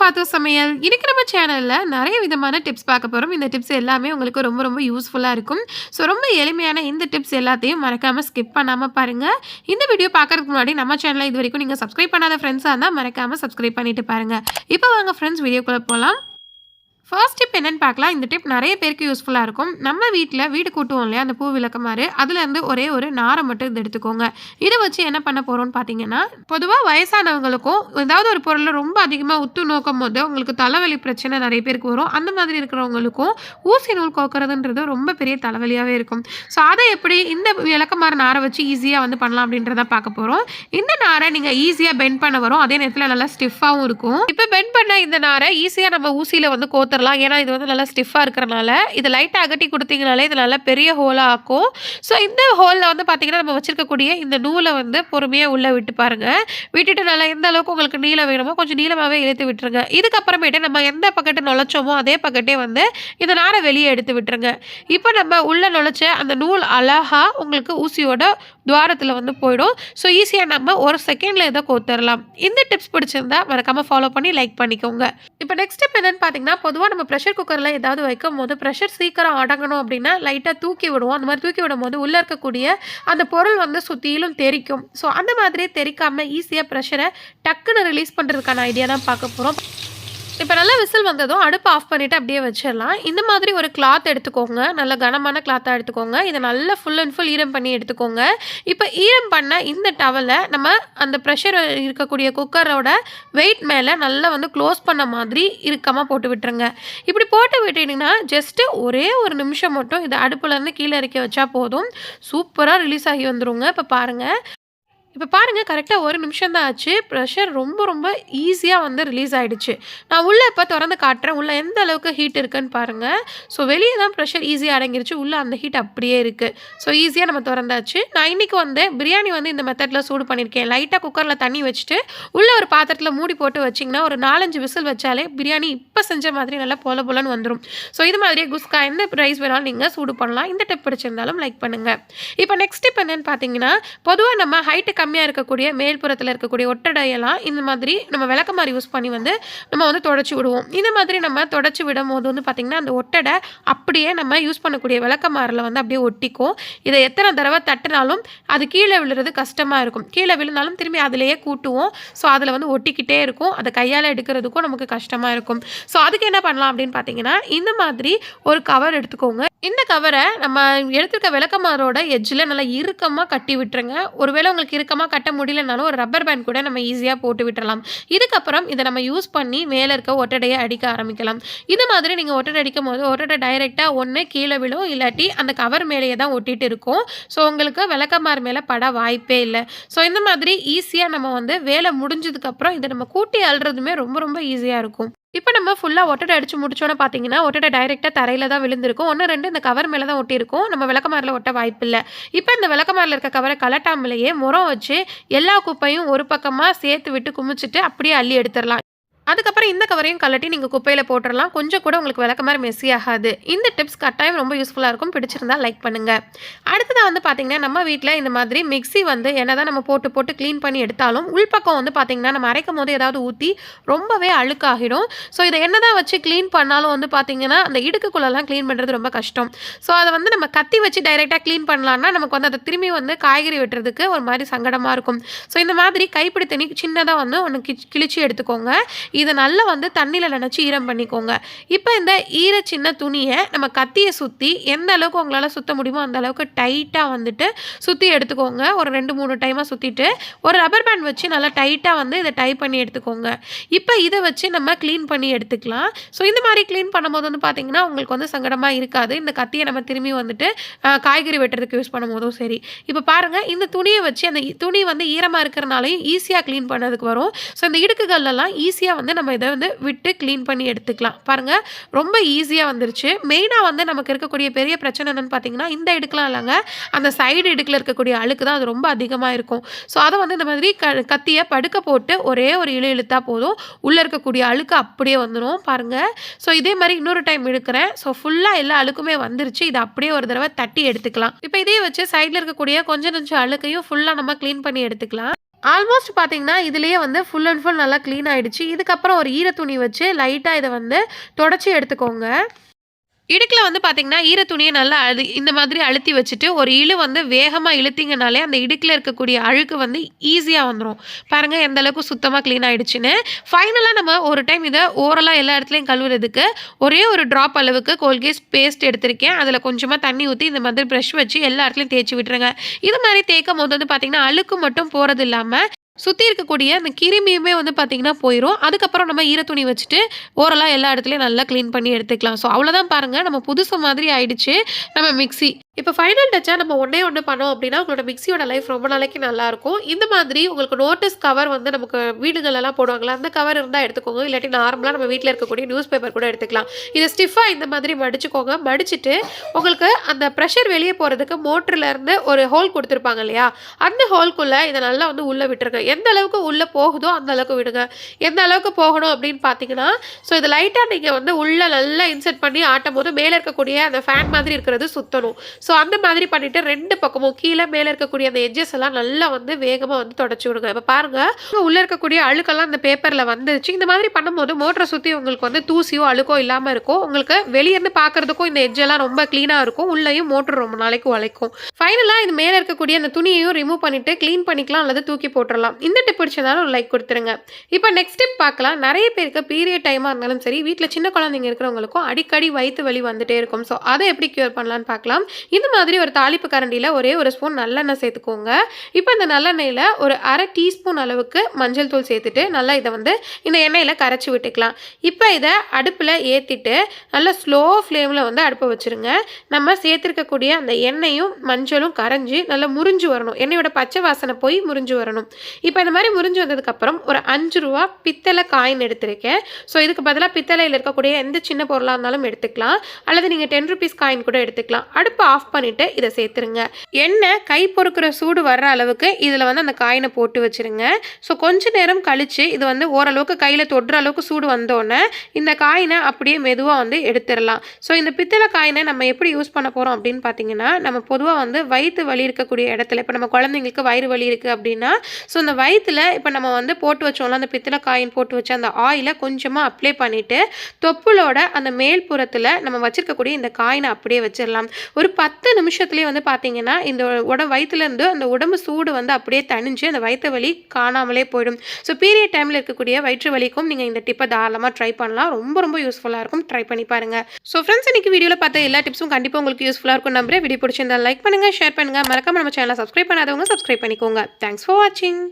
ஃபாத்து சமையல். இன்னைக்கு நம்ம சேனலில் நிறைய விதமான டிப்ஸ் பார்க்க போகிறோம் இந்த டிப்ஸ் எல்லாமே உங்களுக்கு ரொம்ப ரொம்ப யூஸ்ஃபுல்லாக இருக்கும். ஸோ ரொம்ப எளிமையான இந்த டிப்ஸ் எல்லாத்தையும் மறக்காமல் ஸ்கிப் பண்ணாமல் பாருங்கள் இந்த வீடியோ பார்க்கறதுக்கு முன்னாடி நம்ம சேனலில் இது வரைக்கும் நீங்கள் சப்ஸ்கிரைப் பண்ணாத ஃப்ரெண்ட்ஸாக இருந்தால் மறக்காமல் சப்ஸ்கிரைப் பண்ணிட்டு பாருங்கள் இப்போ வாங்க ஃப்ரெண்ட்ஸ் வீடியோக்குள்ளே போகலாம் ஃபர்ஸ்ட் டிப் என்னென்னு பார்க்கலாம். இந்த டிப் நிறைய பேருக்கு யூஸ்ஃபுல்லாக இருக்கும். நம்ம வீட்டில் வீடு கூட்டுவோம் இல்லையா? அந்த பூ விளக்கமாறு. அதுலேருந்து ஒரே ஒரு நாரை மட்டும் இது எடுத்துக்கோங்க. இதை வச்சு என்ன பண்ண போகிறோம்னு பார்த்தீங்கன்னா பொதுவாக வயசானவங்களுக்கும் ஏதாவது ஒரு பொருளை ரொம்ப அதிகமாக உத்து நோக்கும் போது உங்களுக்கு தலைவலி பிரச்சனை நிறைய பேருக்கு வரும். அந்த மாதிரி இருக்கிறவங்களுக்கும் ஊசி நூல் கோக்கிறதுன்றது ரொம்ப பெரிய தலைவலியாகவே இருக்கும். ஸோ அதை எப்படி இந்த விளக்கமாறு நாரை வச்சு ஈஸியாக வந்து பண்ணலாம் அப்படின்றத பார்க்க போகிறோம் இந்த நாரை நீங்கள் ஈஸியாக பெண்ட் பண்ண வரும். அதே நேரத்தில் நல்லா ஸ்டிஃபாகவும் இருக்கும். இப்போ பெண்ட் பண்ண இந்த நாரை ஈஸியாக நம்ம ஊசியில் வந்து கோத்துறலாம் ஏன்னா இது வந்து நல்லா ஸ்டிஃபாக இருக்கிறனால இது லைட்டாக அகட்டி கொடுத்தீங்கனாலே இது நல்லா பெரிய ஹோலாக ஆக்கும். ஸோ இந்த ஹோலில் வந்து பார்த்திங்கன்னா நம்ம வச்சுருக்கக்கூடிய இந்த நூலை வந்து பொறுமையாக உள்ளே விட்டு பாருங்கள் விட்டுட்டு நல்லா எந்த அளவுக்கு உங்களுக்கு நீளம் வேணுமோ கொஞ்சம் நீளமாகவே இழுத்து விட்டுருங்க. இதுக்கப்புறமேட்டு நம்ம எந்த பக்கெட்டு நுழைச்சோமோ அதே பக்கெட்டே வந்து இந்த நாரை வெளியே எடுத்து விட்டுருங்க. இப்போ நம்ம உள்ளே நுழைச்ச அந்த நூல் அழகாக உங்களுக்கு ஊசியோட துவாரத்தில் வந்து போயிடும். ஸோ ஈஸியாக நம்ம ஒரு செகண்டில் இதை கோத்துடலாம் இந்த டிப்ஸ் பிடிச்சிருந்தா மறக்காமல் ஃபாலோ பண்ணி லைக் பண்ணிக்கோங்க. இப்போ நெக்ஸ்ட் ஸ்டெப் என்னென்னு பார்த்தீங்கன்னா பொதுவாக நம்ம ப்ரெஷர் குக்கரில் ஏதாவது வைக்கும் போது ப்ரெஷர் சீக்கிரம் அடங்கணும் அப்படின்னா லைட்டாக தூக்கி விடுவோம். அந்த மாதிரி தூக்கி விடும் போது உள்ளே இருக்கக்கூடிய அந்த பொருள் வந்து சுற்றிலும் தெரிக்கும். ஸோ அந்த மாதிரி தெரிக்காமல் ஈஸியாக ப்ரெஷரை டக்குன்னு ரிலீஸ் பண்ணுறதுக்கான ஐடியா தான் பார்க்க போகிறோம் இப்போ நல்லா விசில் வந்ததும் அடுப்பு ஆஃப் பண்ணிவிட்டு அப்படியே வச்சிடலாம். இந்த மாதிரி ஒரு கிளாத் எடுத்துக்கோங்க. நல்ல கனமான கிளாத்தாக எடுத்துக்கோங்க. இதை நல்லா ஃபுல் அண்ட் ஃபுல் ஈரம் பண்ணி எடுத்துக்கோங்க. இப்போ ஈரம் பண்ண இந்த டவலை நம்ம அந்த ப்ரெஷர் இருக்கக்கூடிய குக்கரோட வெயிட் மேலே நல்லா வந்து க்ளோஸ் பண்ண மாதிரி இறுக்கமாக போட்டு விட்டுருங்க. இப்படி போட்டு விட்டீங்கன்னா ஜஸ்ட்டு ஒரே ஒரு நிமிஷம் மட்டும் இதை அடுப்புலேருந்து கீழே இறக்கி வச்சா போதும். சூப்பராக ரிலீஸ் ஆகி வந்துருங்க. இப்போ பாருங்கள் இப்போ பாருங்கள் கரெக்டாக ஒரு நிமிஷம் தான் ஆச்சு. ப்ரெஷர் ரொம்ப ரொம்ப ஈஸியாக வந்து ரிலீஸ் ஆகிடுச்சு நான் உள்ளே இப்போ திறந்து காட்டுறேன். உள்ளே எந்த அளவுக்கு ஹீட் இருக்குன்னு பாருங்கள் ஸோ வெளியே தான் ப்ரெஷர் ஈஸியாக அடங்கிருச்சு. உள்ளே அந்த ஹீட் அப்படியே இருக்குது ஸோ ஈஸியாக நம்ம திறந்தாச்சு. நான் இன்றைக்கி வந்து பிரியாணி வந்து இந்த மெத்தடில் சூடு பண்ணியிருக்கேன் லைட்டாக குக்கரில் தண்ணி வச்சுட்டு உள்ளே ஒரு பாத்திரத்தில் மூடி போட்டு வச்சிங்கன்னா ஒரு நாலஞ்சு விசில் வச்சாலே பிரியாணி இப்போ செஞ்ச மாதிரி நல்லா பொல பொலன்னு வந்துடும் ஸோ இது மாதிரியே குஸ்கா எந்த ரைஸ் வேணாலும் நீங்கள் சூடு பண்ணலாம். இந்த டிப் பிடிச்சிருந்தாலும் லைக் பண்ணுங்கள் இப்போ நெக்ஸ்ட் டிப் என்னென்னு பார்த்தீங்கன்னா பொதுவாக நம்ம ஹைட்டு கம்மியாக இருக்கக்கூடிய மேல்புறத்தில் இருக்கக்கூடிய ஒட்டடையெல்லாம் இந்த மாதிரி நம்ம விளக்கமாறு யூஸ் பண்ணி வந்து நம்ம வந்து தொடச்சி விடுவோம். இந்த மாதிரி நம்ம தொடச்சி விடும் போது வந்து பார்த்திங்கன்னா அந்த ஒட்டடை அப்படியே நம்ம யூஸ் பண்ணக்கூடிய விளக்கமாறில் வந்து அப்படியே ஒட்டிக்கும். இதை எத்தனை தடவை தட்டினாலும் அது கீழே விழுறது கஷ்டமாக இருக்கும். கீழே விழுந்தாலும் திரும்பி அதிலேயே கூட்டுவோம். ஸோ அதில் வந்து ஒட்டிக்கிட்டே இருக்கும். அதை கையால் எடுக்கிறதுக்கும் நமக்கு கஷ்டமாக இருக்கும். ஸோ அதுக்கு என்ன பண்ணலாம் அப்படின்னு பார்த்தீங்கன்னா இந்த மாதிரி ஒரு கவர் எடுத்துக்கோங்க. இந்த கவரை நம்ம எடுத்துருக்க விளக்கமாரோட எஜ்ஜில் நல்லா இறுக்கமாக கட்டி விட்டுருங்க. ஒருவேளை உங்களுக்கு இறுக்கமாக கட்ட முடியலனாலும் ஒரு ரப்பர் பேண்ட் கூட நம்ம ஈஸியாக போட்டு விட்டுறலாம். இதுக்கப்புறம் இதை நம்ம யூஸ் பண்ணி மேலே இருக்க ஒட்டடையை அடிக்க ஆரம்பிக்கலாம். இது மாதிரி நீங்கள் ஒட்டடை அடிக்கும் போது ஒட்டடை டைரெக்டாக ஒன்று கீழே விழும் இல்லாட்டி அந்த கவர் மேலேயே தான் ஒட்டிகிட்டு இருக்கும். ஸோ உங்களுக்கு விளக்கமார் மேலே பட வாய்ப்பே இல்லை. ஸோ இந்த மாதிரி ஈஸியாக நம்ம வந்து வேலை முடிஞ்சதுக்கப்புறம் இதை நம்ம கூட்டி அழுறதுமே ரொம்ப ரொம்ப ஈஸியாக இருக்கும். இப்போ நம்ம ஃபுல்லாக ஒட்டடை அடிச்சு முடிச்சோன்னு பார்த்தீங்கன்னா ஒட்டடை டைரெக்டாக தரையில் தான் விழுந்திருக்கும். ஒன்று ரெண்டு இந்த கவர் மேலே தான் ஒட்டியிருக்கும். நம்ம விளக்கமாரில் ஒட்ட வாய்ப்பில்லை இப்போ இந்த விளக்கமாரில் இருக்க கவரை கலட்டாமலேயே முறம் வச்சு எல்லா குப்பையும் ஒரு பக்கமாக சேர்த்து விட்டு குமிச்சிட்டு அப்படியே அள்ளி எடுத்துடலாம் அதுக்கப்புறம் இந்த கவரையும் கலட்டி நீங்கள் குப்பையில் போட்டுடலாம். கொஞ்சம் கூட உங்களுக்கு விளக்க மாதிரி மெஸ்ஸி ஆகாது. இந்த டிப்ஸ் கட்டாயம் ரொம்ப யூஸ்ஃபுல்லாக இருக்கும். பிடிச்சிருந்தா லைக் பண்ணுங்கள் அடுத்ததாக வந்து பார்த்திங்கன்னா நம்ம வீட்டில் இந்த மாதிரி மிக்ஸி வந்து என்ன தான் நம்ம போட்டு போட்டு க்ளீன் பண்ணி எடுத்தாலும் உள்பக்கம் வந்து பார்த்திங்கன்னா நம்ம அரைக்கும் போது ஏதாவது ஊற்றி ரொம்பவே அழுக்காகிடும். ஸோ இதை என்ன தான் வச்சு க்ளீன் பண்ணாலும் வந்து பார்த்திங்கன்னா அந்த இடுக்குக்குள்ளெல்லாம் க்ளீன் பண்ணுறது ரொம்ப கஷ்டம். ஸோ அதை வந்து நம்ம கத்தி வச்சு டைரெக்டாக க்ளீன் பண்ணலான்னா நமக்கு வந்து அதை திரும்பி வந்து காய்கறி வெட்டுறதுக்கு ஒரு மாதிரி சங்கடமாக இருக்கும். ஸோ இந்த மாதிரி கைப்பிடி தண்ணி சின்னதாக வந்து ஒன்று கி கிழிச்சு எடுத்துக்கோங்க. இதை நல்லா வந்து தண்ணியில் நினச்சி ஈரம் பண்ணிக்கோங்க. இப்போ இந்த ஈர சின்ன துணியை நம்ம கத்தியை சுற்றி எந்த அளவுக்கு உங்களால் சுற்ற முடியுமோ அந்த அளவுக்கு டைட்டாக வந்துட்டு சுற்றி எடுத்துக்கோங்க. ஒரு ரெண்டு மூணு டைமாக சுற்றிட்டு ஒரு ரப்பர் பேண்ட் வச்சு நல்லா டைட்டாக வந்து இதை டை பண்ணி எடுத்துக்கோங்க. இப்போ இதை வச்சு நம்ம க்ளீன் பண்ணி எடுத்துக்கலாம். ஸோ இந்த மாதிரி க்ளீன் பண்ணும்போது வந்து பார்த்திங்கன்னா உங்களுக்கு வந்து சங்கடமாக இருக்காது. இந்த கத்தியை நம்ம திரும்பி வந்துட்டு காய்கறி வெட்டுறதுக்கு யூஸ் பண்ணும்போதும் சரி. இப்போ பாருங்கள் இந்த துணியை வச்சு அந்த துணி வந்து ஈரமாக இருக்கிறனாலையும் ஈஸியாக க்ளீன் பண்ணதுக்கு வரும். ஸோ இந்த இடுக்குகள்லாம் ஈஸியாக வந்து நம்ம இதை வந்து விட்டு க்ளீன் பண்ணி எடுத்துக்கலாம். பாருங்கள் ரொம்ப ஈஸியாக வந்துருச்சு. மெயினாக வந்து நமக்கு இருக்கக்கூடிய பெரிய பிரச்சனை என்னென்னு பார்த்தீங்கன்னா இந்த இடுக்கலாம் இல்லைங்க. அந்த சைடு இடுக்கில் இருக்கக்கூடிய அழுக்கு தான் அது ரொம்ப அதிகமாக இருக்கும். ஸோ அதை வந்து இந்த மாதிரி க கத்தியை படுக்க போட்டு ஒரே ஒரு இழு இழுத்தா போதும். உள்ளே இருக்கக்கூடிய அழுக்கு அப்படியே வந்துடும் பாருங்கள் ஸோ இதே மாதிரி இன்னொரு டைம் எடுக்கிறேன் ஸோ ஃபுல்லாக எல்லா அழுக்குமே வந்துருச்சு. இதை அப்படியே ஒரு தடவை தட்டி எடுத்துக்கலாம். இப்போ இதே வச்சு சைடில் இருக்கக்கூடிய கொஞ்சம் நஞ்சம் அழுக்கையும் ஃபுல்லாக நம்ம க்ளீன் பண்ணி எடுத்துக்கலாம். ஆல்மோஸ்ட் பார்த்தீங்கன்னா, இதுலேயே வந்து ஃபுல் அண்ட் ஃபுல் நல்லா க்ளீன் ஆகிடுச்சு இதுக்கப்புறம் ஒரு ஈர துணி வச்சு லைட்டாக இதை வந்து தொடச்சி எடுத்துக்கோங்க. இடுக்கில் வந்து பார்த்திங்கன்னா ஈர துணியை நல்லா அழு இந்த மாதிரி அழுத்தி வச்சுட்டு, ஒரு இழு வந்து வேகமாக இழுத்திங்கனாலே அந்த இடுக்கில் இருக்கக்கூடிய அழுக்கு வந்து ஈஸியாக வந்துடும் பாருங்கள் எந்த அளவுக்கு க்ளீன் ஆகிடுச்சின்னு ஃபைனலாக நம்ம ஒரு டைம் இதை ஓரலாக எல்லா இடத்துலையும் கழுவுறதுக்கு, ஒரே ஒரு ட்ராப் அளவுக்கு கோல்கேஸ் பேஸ்ட் எடுத்திருக்கேன். அதில் கொஞ்சமாக தண்ணி ஊற்றி இந்த மாதிரி ப்ரஷ் வச்சு எல்லா இடத்துலையும் தேய்ச்சி விட்டுருங்க. இது மாதிரி தேய்க்கும் போது வந்து பார்த்திங்கன்னா அழுக்கு மட்டும் போகிறது இல்லாமல் சுற்றி இருக்கக்கூடிய அந்த கிருமியுமே வந்து பார்த்திங்கன்னா போயிடும் அதுக்கப்புறம் நம்ம ஈர துணி வச்சுட்டு, ஓரலாக எல்லா இடத்துலையும் நல்லா க்ளீன் பண்ணி எடுத்துக்கலாம். ஸோ அவ்வளோதான் பாருங்கள் நம்ம புதுசு மாதிரி ஆயிடுச்சு நம்ம மிக்ஸி. இப்போ ஃபைனல் டச்சா நம்ம ஒன்றே ஒன்று பண்ணோம் அப்படின்னா உங்களோட மிக்சியோட லைஃப் ரொம்ப நாளைக்கு நல்லாயிருக்கும் இந்த மாதிரி உங்களுக்கு நோட்டீஸ் கவர் வந்து நமக்கு வீடுகள்லலாம் போடுவாங்களா அந்த கவர் இருந்தால் எடுத்துக்கோங்க. இல்லாட்டி நார்மலாக நம்ம வீட்டில் இருக்கக்கூடிய நியூஸ் பேப்பர் கூட எடுத்துக்கலாம். இதை ஸ்டிஃபாக இந்த மாதிரி மடிச்சுக்கோங்க. மடிச்சுட்டு, உங்களுக்கு அந்த ப்ரெஷர் வெளியே போகிறதுக்கு மோட்டர்லேருந்து ஒரு ஹோல் கொடுத்துருப்பாங்க இல்லையா? அந்த ஹோல்குள்ளே இதை நல்லா வந்து உள்ளே விட்டுருங்க. எந்த அளவுக்கு உள்ளே போகுதோ, அந்த அளவுக்கு விடுங்க. எந்த அளவுக்கு போகணும் அப்படின்னு பார்த்தீங்கன்னா, ஸோ இது லைட்டாக நீங்கள் வந்து உள்ளே நல்லா இன்சர்ட் பண்ணி ஆட்டும்போது, மேலே இருக்கக்கூடிய அந்த ஃபேன் மாதிரி இருக்கிறது சுத்தணும். ஸோ ஸோ அந்த மாதிரி பண்ணிவிட்டு ரெண்டு பக்கமும் கீழே மேலே இருக்கக்கூடிய அந்த எஜ்ஜஸ் எல்லாம் நல்லா வந்து வேகமாக வந்து தொடச்சி விடுங்க. இப்போ பாருங்கள் உள்ளே இருக்கக்கூடிய அழுக்கெல்லாம் அந்த பேப்பரில் வந்துருச்சு. இந்த மாதிரி பண்ணும்போது மோட்டரை சுற்றி உங்களுக்கு வந்து தூசியோ, அழுக்கோ இல்லாமல் இருக்கும். உங்களுக்கு வெளியேருந்து இருந்து பார்க்கறதுக்கும் இந்த எஜ்ஜெல்லாம் ரொம்ப க்ளீனாக இருக்கும். உள்ளேயும் மோட்டர் ரொம்ப நாளைக்கு உழைக்கும். ஃபைனலாக இது மேலே இருக்கக்கூடிய அந்த துணியையும் ரிமூவ் பண்ணிவிட்டு கிளீன் பண்ணிக்கலாம் அல்லது தூக்கி போட்டுடலாம் இந்த டிப் பிடிச்சதாலும் ஒரு லைக் கொடுத்துருங்க இப்போ நெக்ஸ்ட் டிப் பார்க்கலாம். நிறைய பேருக்கு பீரியட் டைமாக இருந்தாலும் சரி, வீட்டில் சின்ன குழந்தைங்க இருக்கிறவங்களுக்கும் அடிக்கடி வயிற்று வலி வந்துட்டே இருக்கும். ஸோ அதை எப்படி க்யூர் பண்ணலான்னு பார்க்கலாம். இந்த மாதிரி ஒரு தாளிப்பு கரண்டியில் ஒரே ஒரு ஸ்பூன் நல்லெண்ணெய் சேர்த்துக்கோங்க. இப்போ இந்த நல்லெண்ணெயில் ஒரு அரை டீஸ்பூன் அளவுக்கு மஞ்சள் தூள் சேர்த்துட்டு, நல்லா இதை வந்து இந்த எண்ணெயில் கரைச்சி விட்டுக்கலாம். இப்போ இதை அடுப்பில் ஏற்றிட்டு நல்லா ஸ்லோ ஃப்ளேமில் வந்து அடுப்பை வச்சுருங்க. நம்ம சேர்த்துருக்கக்கூடிய அந்த எண்ணெயும், மஞ்சளும் கரைஞ்சி நல்லா முறிஞ்சு வரணும். எண்ணெயோட பச்சை வாசனை போய் முறிஞ்சு வரணும். இப்போ இந்த மாதிரி முறிஞ்சு வந்ததுக்கப்புறம், ஒரு அஞ்சு ரூபா பித்தளை காயின் எடுத்திருக்கேன். ஸோ இதுக்கு பதிலாக பித்தளையில் இருக்கக்கூடிய எந்த சின்ன பொருளாக இருந்தாலும் எடுத்துக்கலாம். அல்லது நீங்கள் டென் ருபீஸ் காயின் கூட எடுத்துக்கலாம். அடுப்பு ஆஃப் பண்ணிவிட்டு இதை சேர்த்துருங்க. எண்ணெய் கை பொறுக்கிற சூடு வர்ற அளவுக்கு இதில் வந்து அந்த காயினை போட்டு வச்சுருங்க. ஸோ கொஞ்ச நேரம் கழித்து இது வந்து ஓரளவுக்கு கையில் தொடுற அளவுக்கு சூடு வந்தோடனே இந்த காயினை அப்படியே மெதுவாக வந்து எடுத்துடலாம் ஸோ இந்த பித்தளை காயினை நம்ம எப்படி யூஸ் பண்ண போகிறோம் அப்படின்னு பார்த்தீங்கன்னா, நம்ம பொதுவாக வந்து வயிற்று வலி இருக்கக்கூடிய இடத்துல, இப்போ நம்ம குழந்தைங்களுக்கு வயிறு வலி இருக்குது அப்படின்னா ஸோ இந்த வயிற்றில் இப்போ நம்ம வந்து போட்டு வச்சோம்ல, அந்த பித்தளை காயின் போட்டு வச்ச அந்த ஆயில கொஞ்சமாக அப்ளை பண்ணிவிட்டு தொப்புளோட அந்த மேல் புறத்தில் நம்ம வச்சுருக்கக்கூடிய இந்த காயினை அப்படியே வச்சிடலாம் ஒரு பத்து பத்து நிமிஷத்துலேயே வந்து பார்த்தீங்கன்னா, இந்த உட வயிற்றுலேருந்து அந்த உடம்பு சூடு வந்து அப்படியே தணிஞ்சு, அந்த வயிற்று வலி காணாமலே போயிடும். ஸோ பீரியட் டைமில் இருக்கக்கூடிய வயிற்று வலிக்கும் நீங்கள் இந்த டிப்பை தாராளமாக ட்ரை பண்ணலாம். ரொம்ப ரொம்ப யூஸ்ஃபுல்லாக இருக்கும். ட்ரை பண்ணி பாருங்கள் ஸோ ஃப்ரெண்ட்ஸ் இன்னைக்கு வீடியோவில் பார்த்த எல்லா டிப்ஸும் கண்டிப்பாக உங்களுக்கு யூஸ்ஃபுல்லாக இருக்கும் நம்புறேன். வீடியோ பிடிச்சிருந்தா லைக் பண்ணுங்க, ஷேர் பண்ணுங்கள் மறக்காம நம்ம சேனலை சப்ஸ்கிரைப் பண்ணாதவங்க சப்ஸ்கிரைப் பண்ணிக்கோங்க. தேங்க்ஸ் ஃபார் வாட்சிங்.